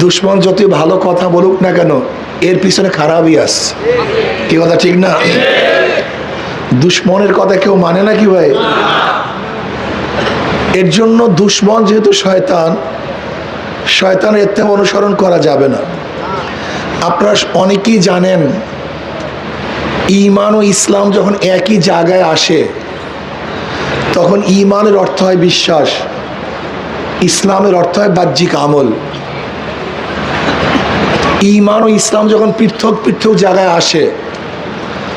দুশ্মন যতই ভালো কথা বলুক না কেন, এর পিছনে খারাপই আস কি কথা ঠিক না? দুশ্মনের কথা কেউ মানে না কি ভাই? এর জন্য দুশ্মন যেহেতু শয়তান, শয়তানের এর থেকে অনুসরণ করা যাবে না। আপনারা অনেকেই জানেন ইমান ও ইসলাম যখন একই জায়গায় আসে, তখন ইমানের অর্থ হয় বিশ্বাস, ইসলামের অর্থ হয় বাহ্যিক আমল। ইমান ও ইসলাম যখন পৃথক পৃথক জায়গায় আসে,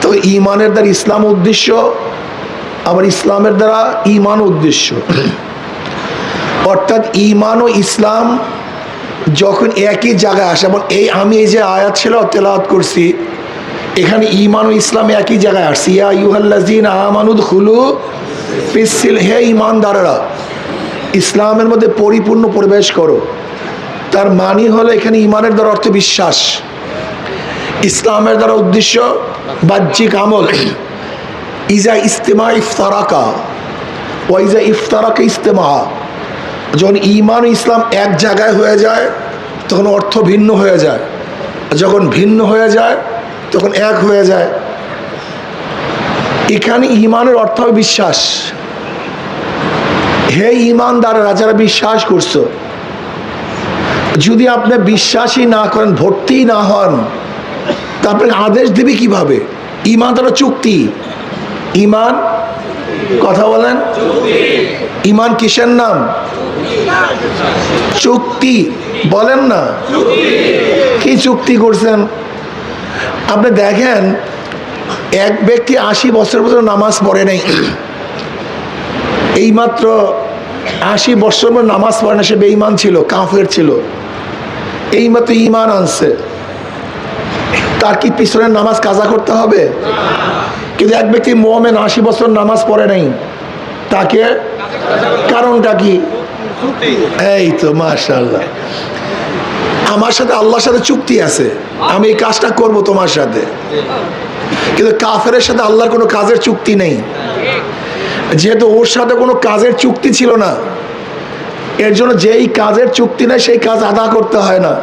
তো ইমানের দ্বারা ইসলাম উদ্দেশ্য, আবার ইসলামের দ্বারা ইমান উদ্দেশ্য। অর্থাৎ ইমান ও ইসলাম যখন একই জায়গায় আসে এবং এই আমি এই যে আয়াত ছিল, তেলাওয়াত করছি, এখানে ইমান ও ইসলাম একই জায়গায় আসছে। ইয়া ইউহাল্লাজিন আমানুদ হুলু পিসিল হে ইমানদাররা ইসলামের মধ্যে পরিপূর্ণ প্রবেশ করো। তার মানি হলো এখানে ইমানের দ্বারা অর্থ বিশ্বাস। ইসলামের দ্বারা উদ্দেশ্য বাহ্যিক আমল। ইজা ইস্তেমা ইফতারাকা ওয়াইজা ইফতারাকা ইস্তেমা। যখন ইমান ইসলাম এক জায়গায় হয়ে যায়, তখন অর্থ ভিন্ন হয়ে যায়। যখন ভিন্ন হয়ে যায়, তখন এক হয়ে যায়। এখানে ইমানের অর্থ বিশ্বাস। হে ইমানদারেরা যারা বিশ্বাস করছ যদি আপনি বিশ্বাসই না করেন, ভর্তি না হন, তা আপনাকে আদেশ দেবে কীভাবে? ইমান তারা চুক্তি। ইমান কথা বলেন। ইমান কিসের নাম? চুক্তি। বলেন না। কি চুক্তি করছেন? আপনি দেখেন, এক ব্যক্তি আশি বছর বছর নামাজ পড়ে নেই। এইমাত্র আশি বছর পর নামাজ পড়ে না, সে বেঈমান ছিল, কাফের ছিল। এইমাত্র ইমান আনছে। তার কি পিছনে নামাজ কাজা করতে হবে? কিন্তু এক ব্যক্তি মোহামেন আশি বছর নামাজ পড়ে নাই, তাকে কারণটা কি? এই তো মাশাল্লাহ আমার সাথে আল্লাহর সাথে চুক্তি আছে, আমি এই কাজটা করব তোমার সাথে। কিন্তু কাফের সাথে আল্লাহর কোনো কাজের চুক্তি নেই। যেহেতু ওর সাথে কোনো কাজের চুক্তি ছিল না, এর জন্য যেই কাজের চুক্তি নেই, সেই কাজ আদা করতে হয় না।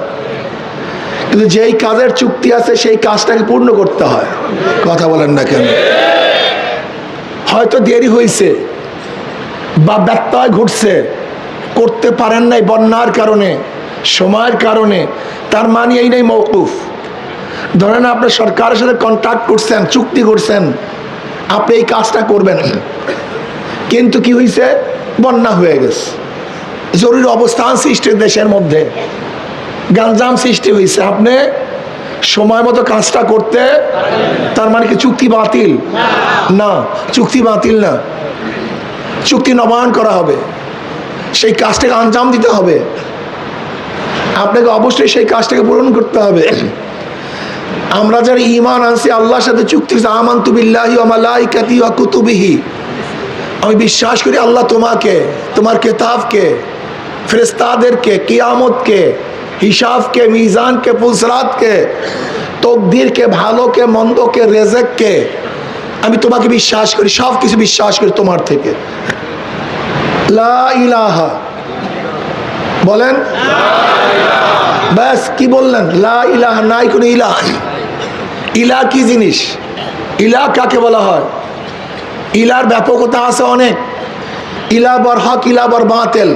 কিন্তু যেই কাজের চুক্তি আছে, সেই কাজটাকে পূর্ণ করতে হয়। কথা বলেন না কেন? হয়তো দেরি হয়েছে বা ব্যত্যয় ঘটছে, করতে পারেন নাই বন্যার কারণে, সময়ের কারণে, তার মানে এই নেই মৌকুফ ধরেন আপনি সরকারের সাথে কন্ট্যাক্ট করছেন, চুক্তি করছেন, আপনি এই কাজটা করবেন। কিন্তু কি হয়েছে বন্যা হয়ে গেছে। জরুরি অবস্থান সৃষ্টি দেশের মধ্যে। গাঞ্জাম সৃষ্টি হয়েছে আপনি সময় মতো কাজটা করতে, তার মানে কি চুক্তি বাতিল? না, চুক্তি বাতিল না। চুক্তি নবায়ন করা হবে। সেই কাজটাকে আঞ্জাম দিতে হবে। আপনাকে অবশ্যই সেই কাজটাকে পূরণ করতে হবে। আমরা যারা ইমান আনছি, আল্লাহর সাথে চুক্তি আমান্তু বিল্লাহি ওয়া মালাইকাতি ওয়া কুতুবিহি আমি বিশ্বাস করি আল্লাহ তোমাকে, তোমার কেতাবকে ফেরেস্তাদেরকে কিয়ামতকে, হিসাবকে, মিজানকে পুলসরাতকে তকদিরকে, ভালোকে, মন্দকে, রেজেককে, আমি তোমাকে বিশ্বাস করি সব কিছু বিশ্বাস করি তোমার থেকে। লা ইলাহা। বলেন? ব্যাস, কি বললেন? লা ইলাহা, নাই কোনো ইলাহ। ইলা কি জিনিস? ইলা কাকে বলা হয়? ইলার ব্যাপকতা আছে অনেক। ইলা বর হক, ইলা বর বাতেল।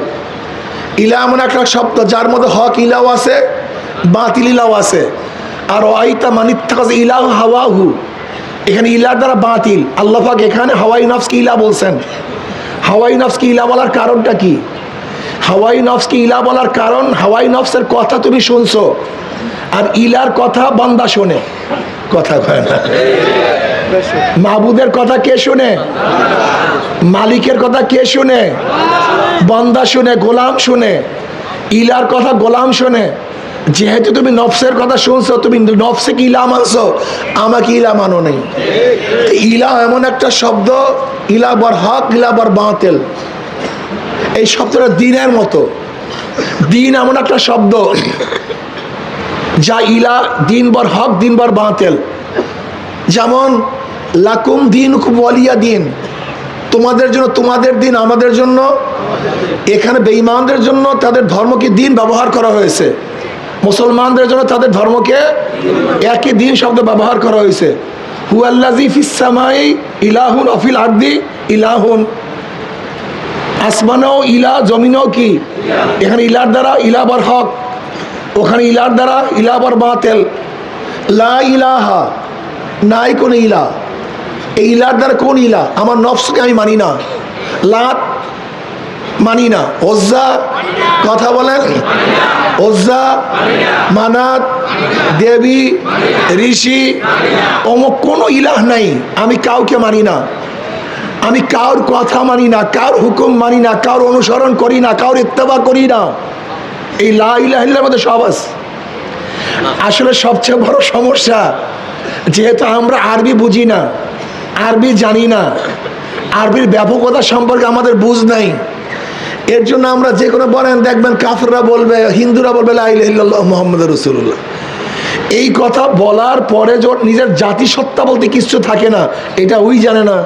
ইলা এমন একটা শব্দ, যার মধ্যে হক ইলাও আছে, বাতিল ইলাও আছে। আর ওয়াইতা মানিত্তাকাজ ইলাহ হাওয়াহু। এখানে ইলার দ্বারা বাতিল। আল্লাহ পাক এখানে হাওয়াই নফসকে ইলা বলছেন। হাওয়াই নফসকে ইলা বলার কারণটা কি? হাওয়াই নফসকে ইলা বলার কারণ, হাওয়াই নফসের কথা তুমি শুনছো। আর ইলার কথা বান্দা শোনে। কথা কয় না। মাহবুদের কথা কে শুনে? মালিকের কথা কে শুনে? বন্দা শুনে, গোলাম শুনে। ইলার কথা গোলাম শুনে। যেহেতু তুমি নফসের কথা শুনছো, তুমি নফসে কি ইলা মানছো? আমাকে ইলা মানো নেই। ইলা এমন একটা শব্দ, ইলা বর হক, ইলা বর বাঁতেল। এই শব্দটা দিনের মতো। দিন এমন একটা শব্দ, যা ইলা দিন বর হক, দিন বর বাঁতেল। যেমন লাকুম দিন অলিয়া দিন। তোমাদের জন্য, তোমাদের দিন, আমাদের জন্য, এখানে বেঈমানদের জন্য তাদের ধর্মকে দিন ব্যবহার করা হয়েছে। মুসলমানদের জন্য তাদের ধর্মকে একই দিন শব্দ ব্যবহার করা হয়েছে। হুয়াল্লাজি ফিসামাই ইলাহুন অফিল আব্দি ইলাহুন। আসমানেও ইলা, জমিনেও কি? এখানে ইলার দ্বারা ইলাবার হক, ওখানে ইলার দ্বারা ইলাবার বাতেল। লা ইলাহা, নাই কোন ইলা। এই ইলার দ্বারা কোন ইলা? আমার নফসকে আমি মানি না। লাত মানি না। ওজ্জা কথা বলেন? ওজ্জা, মানাত, দেবী, ঋষি, অমুক কোনো ইলাহ নাই। আমি কাউকে মানি না। আমি কার কথা মানি না কার হুকুম মানি না কার অনুসরণ করি না কার ইত্তেবা করি না। এই লা ইলাহিল্লার মধ্যে সব আছে। আসলে সবচেয়ে বড় সমস্যা, যেহেতু আমরা আরবি বুঝি না আরবি জানি না। আরবির ব্যাপকতা সম্পর্কে আমাদের বুঝ নাই। এর জন্য আমরা যে কোনো বলেন, দেখবেন কাফররা বলবে, হিন্দুরা বলবে মোহাম্মদ রসুল্লাহ এই কথা বলার পরে নিজের জাতিসত্তা বলতে কিচ্ছু থাকে না, এটা ওই জানে না।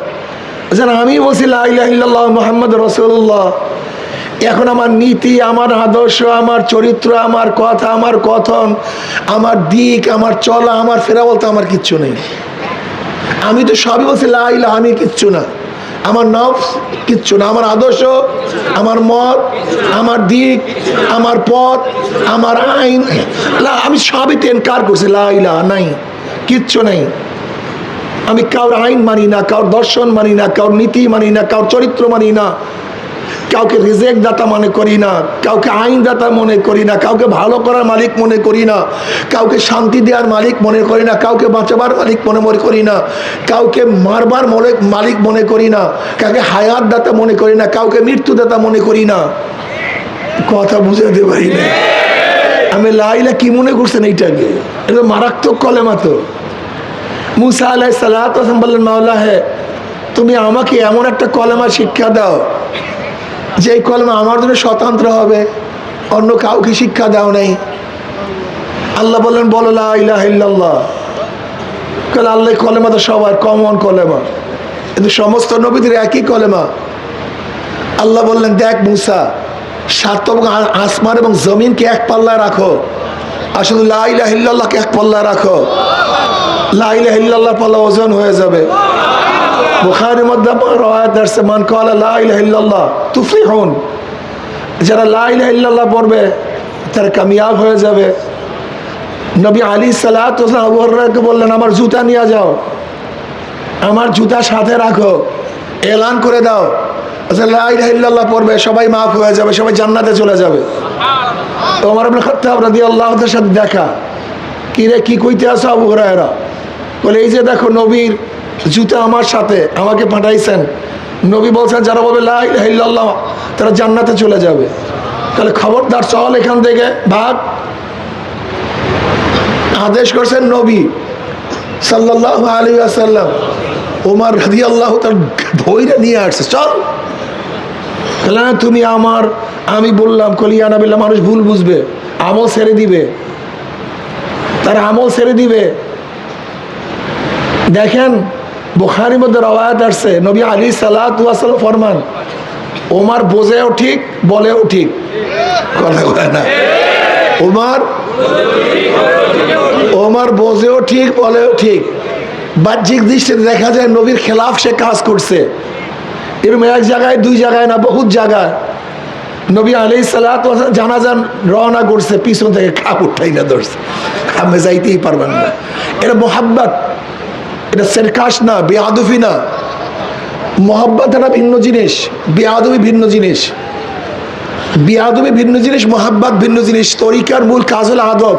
যেন আমি বলছি লাইল্লাহ মোহাম্মদ রসুল্লাহ এখন আমার নীতি, আমার আদর্শ, আমার চরিত্র, আমার কথা, আমার কথন, আমার দিক, আমার চলা, আমার ফেরা বলতে আমার কিচ্ছু নেই। আমি তো সবই বলছি লাইলা আমি কিচ্ছু না। আমার নফস কিচ্ছু না। আমার আদর্শ, আমার মত, আমার দিক, আমার পথ, আমার আইন। আমি সবই তেনকার করছি লাইলা নাই, কিচ্ছু নাই। আমি কারোর আইন মানি না কারোর দর্শন মানি না কারোর নীতি মানি না কারোর চরিত্র মানি না। কাউকে রিজেক্ট দাতা মনে করি না, কাউকে আইন দাতা মনে করি না, কাউকে ভালো করার মালিক মনে করি না, কাউকে শান্তি দেওয়ার মালিক মনে করি না, কাউকে বাঁচাবার মালিক মনে মনে করি না, কাউকে মারবার মনে মালিক মনে করি না, কাউকে হায়াত দাতা মনে করি না, কাউকে মৃত্যু দাতা মনে করি না। কথা বুঝাতে পারি না। আমি লাইলা কি মনে করছেন এইটাকে? এটা মারাত্মক কলেমা তো। মুসা আলাই সালাত বললেন মাওলা হে, তুমি আমাকে এমন একটা কলেমা শিক্ষা দাও যে কলমা আমার জন্য স্বতন্ত্র হবে, অন্য কাউকে শিক্ষা দাও নাই। আল্লাহ বললেন, বলো ইল্লাল্লাহ। কাল আল্লাহ কলেমা তো সবার কমন কলেমা। কিন্তু সমস্ত নবীদের একই কলেমা। আল্লাহ বললেন, দেখ মুসা সাত আসমান এবং জমিনকে এক পাল্লায় রাখো। আর শুধু লাইলাহ ইল্লাল্লাহকে এক পাল্লায় রাখো। লাইলাহ ইল্লাল্লাহ পাল্লা ওজন হয়ে যাবে। বুখারের মধ্যে রওয়ায়াত আসছে মান কালা লা ইলাহা ইল্লাল্লাহ তুফলিহুন। যারা লা ইলাহা ইল্লাল্লাহ পড়বে তারা কামিয়াব হয়ে যাবে। নবী আলী সালাত আবু বললেন আমার জুতা নিয়ে যাও আমার জুতা সাথে রাখো এলান করে দাও। আচ্ছা লা ইলাহা ইল্লাল্লাহ পড়বে সবাই মাফ হয়ে যাবে সবাই জান্নাতে চলে যাবে। তোমার আপনার খত্তাব রাদিয়াল্লাহুর সাথে দেখা। কি রে কি কইতে আসো আবু হরায়রা? বলে এই যে দেখো নবীর জুতা আমার সাথে, আমাকে পাঠাইছেন। নবী বলছেন, যারা বলবে, লা ইলাহা তারা জান্নাতে চলে যাবে। তাহলে খবরদার চল এখান থেকে, ভাগ। আদেশ করছেন নবী সাল্লাল্লাহু আলাইহি আসাল্লাম ওমর রাদি আল্লাহ তার ধৈর্য নিয়ে আসছে। চল। তাহলে তুমি আমার, আমি বললাম, কলিয়া না বললাম মানুষ ভুল বুঝবে, আমল ছেড়ে দিবে। তার আমল ছেড়ে দিবে। দেখেন বুখারির মধ্যে রওয়ায়াত আসছে। নবী আলী সালাত ফরমান, ওমার বোঝেও ঠিক, বলেও ঠিক। না। ওমার ওমার বোঝেও ঠিক, বলেও ঠিক। বাহ্যিক দৃষ্টিতে দেখা যায় নবীর খেলাফ সে কাজ করছে। এরকম এক জায়গায়, দুই জায়গায় না, বহুত জায়গায় নবী আলি সালাত জানাজান রওনা করছে, পিছন থেকে খাপ উঠাই না ধরছে। খামে যাইতেই পারবেন না। এটা মোহাব্বত এটা সেরকাশ না বেআদফি না। মোহাব্বত একটা ভিন্ন জিনিস বেআদবি ভিন্ন জিনিস। বেআদবি ভিন্ন জিনিস মোহাব্বত ভিন্ন জিনিস। তরিকার মূল কাজ হলো আদব।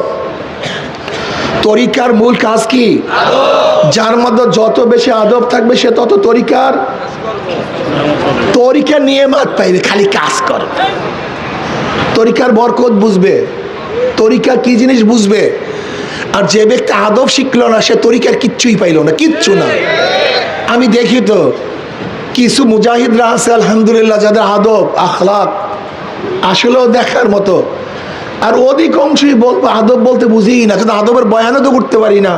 তরিকার মূল কাজ কি? যার মধ্যে যত বেশি আদব থাকবে সে তত তরিকার। তরিকা নিয়ে নিয়মাত পাইবে খালি কাজ কর। তরিকার বরকত বুঝবে। তরিকা কি জিনিস বুঝবে? আর যে ব্যক্তি আদব শিখলো না, সে তরিকার কিচ্ছুই পাইলো না, কিচ্ছু না। আমি দেখি তো, কিছু মুজাহিদরা আছে, আলহামদুলিল্লাহ, যাদের আদব, আখলাক আসলেও দেখার মতো। আর অধিকাংশই বলব, আদব বলতে বুঝিই না, কিন্তু আদবের বয়ানও তো করতে পারি না।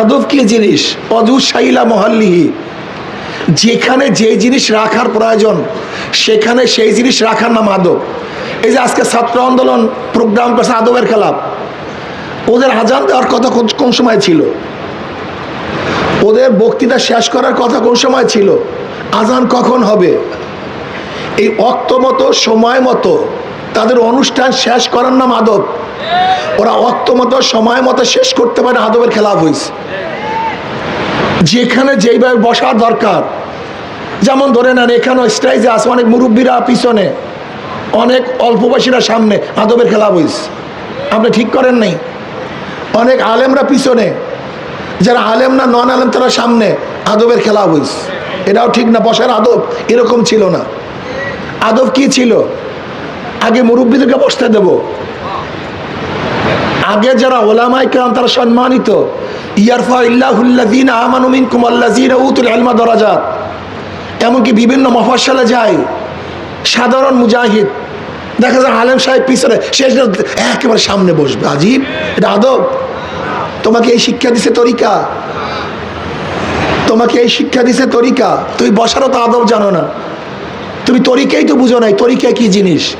আদব কি জিনিস? অজুসাইলা মহাল্লিহি। যেখানে যে জিনিস রাখার প্রয়োজন, সেখানে সেই জিনিস রাখার নাম আদব। এই যে আজকে ছাত্র আন্দোলন প্রোগ্রাম করছে আদবের খেলাপ। ওদের আজান দেওয়ার কথা কোন- সময় ছিল? ওদের বক্তৃতা শেষ করার কথা কোন সময় ছিল? আজান কখন হবে? এই অক্ত মতো, সময় মতো তাদের অনুষ্ঠান শেষ করার নাম আদব। ওরা অক্ত মতো, সময় মতো শেষ করতে পারে, আদবের খেলাফ হয়েছে যেখানে যেইভাবে বসার দরকার। যেমন ধরে নেন, এখানে স্ট্রাইজে আছে অনেক মুরব্বীরা পিছনে। অনেক অল্প বয়সীরা সামনে, আদবের খেলাফ হয়েছে আপনি ঠিক করেন নাই? অনেক আলেমরা পিছনে, যারা আলেম না নন আলেম, তারা সামনে আদবের খেলা হইস। এটাও ঠিক না, বসার আদব এরকম ছিল না। আদব কি ছিল? আগে মুরব্বীদেরকে বসতে দেব। আগে যারা ওলামাই কাম তারা সম্মানিত। ইয়ারফা দারাজাত। এমনকি বিভিন্ন মফস্বলে যায় সাধারণ মুজাহিদ। দেখা যায় আলেম সাহেব পিছনে, শেষ একেবারে সামনে বসবে। আজীব, এটা আদব। তোমাকে এই শিক্ষা দিছে তরিকা। তোমাকে এই শিক্ষা দিছে তরিকা। তুমি বসারও তো আদব জানো না। তুমি তরিকাই তো বুঝো নাই, তরিকা কি জিনিস?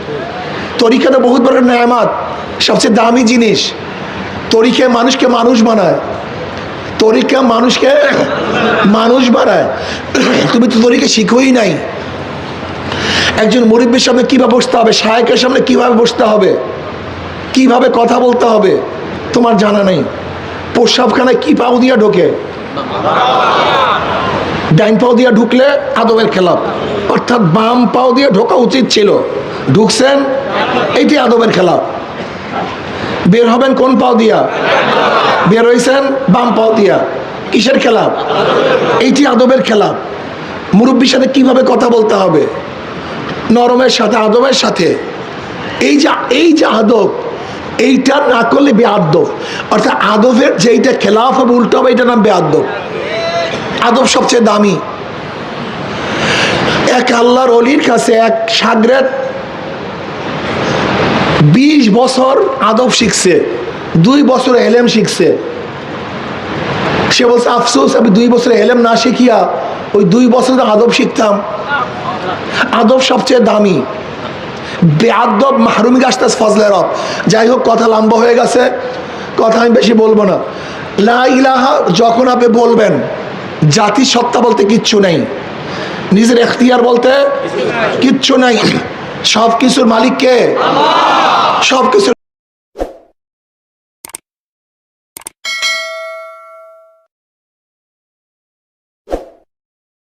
তরিকা তো বহুত বড় নেয়ামাত, সবচেয়ে দামি জিনিস। তরিকা মানুষকে মানুষ বানায়। তরিকা মানুষকে মানুষ বানায়। তুমি তো তরিকা শিখোই নাই। একজন মুরব্বীর সামনে কীভাবে বসতে হবে? শায়কের সামনে কীভাবে বসতে হবে? কীভাবে কথা বলতে হবে? তোমার জানা নেই। প্রস্রাবখানায় কি পাও দিয়া ঢোকে? ডাইন পাও দিয়া ঢুকলে আদবের খেলাপ অর্থাৎ বাম পাও দিয়ে ঢোকা উচিত ছিল। ঢুকছেন? এইটি আদবের খেলাপ বের হবেন কোন পাও দিয়া? বের হয়েছেন বাম পাও দিয়া। কিসের খেলাপ এইটি আদবের খেলাপ মুরব্বীর সাথে কীভাবে কথা বলতে হবে? নরমের সাথে আদবের সাথে। এই যে এই যে আদব, এইটা না করলে বেআদব। অর্থাৎ আদবের যেইটা খেলাফ হবে, উল্টো হবে, এইটার নাম বেআদব। আদব সবচেয়ে দামি। এক আল্লাহর অলির কাছে এক সাগরেত বিশ বছর আদব শিখছে, দুই বছর এলেম শিখছে। সে বলছে, আফসোস, আমি দুই বছর এলেম না শিখিয়া ওই দুই বছর আদব শিখতাম আদব সবচেয়ে দামি। বেআদব মাহরুমি গাছটাস ফজলে রব। যাই হোক, কথা লম্বা হয়ে গেছে। কথা আমি বেশি বলব না। লা ইলাহা, যখন আপনি বলবেন জাতি সত্তা বলতে কিচ্ছু নেই। নিজের এখতিয়ার বলতে কিচ্ছু নাই। সব কিছুর মালিককে সব কিছুর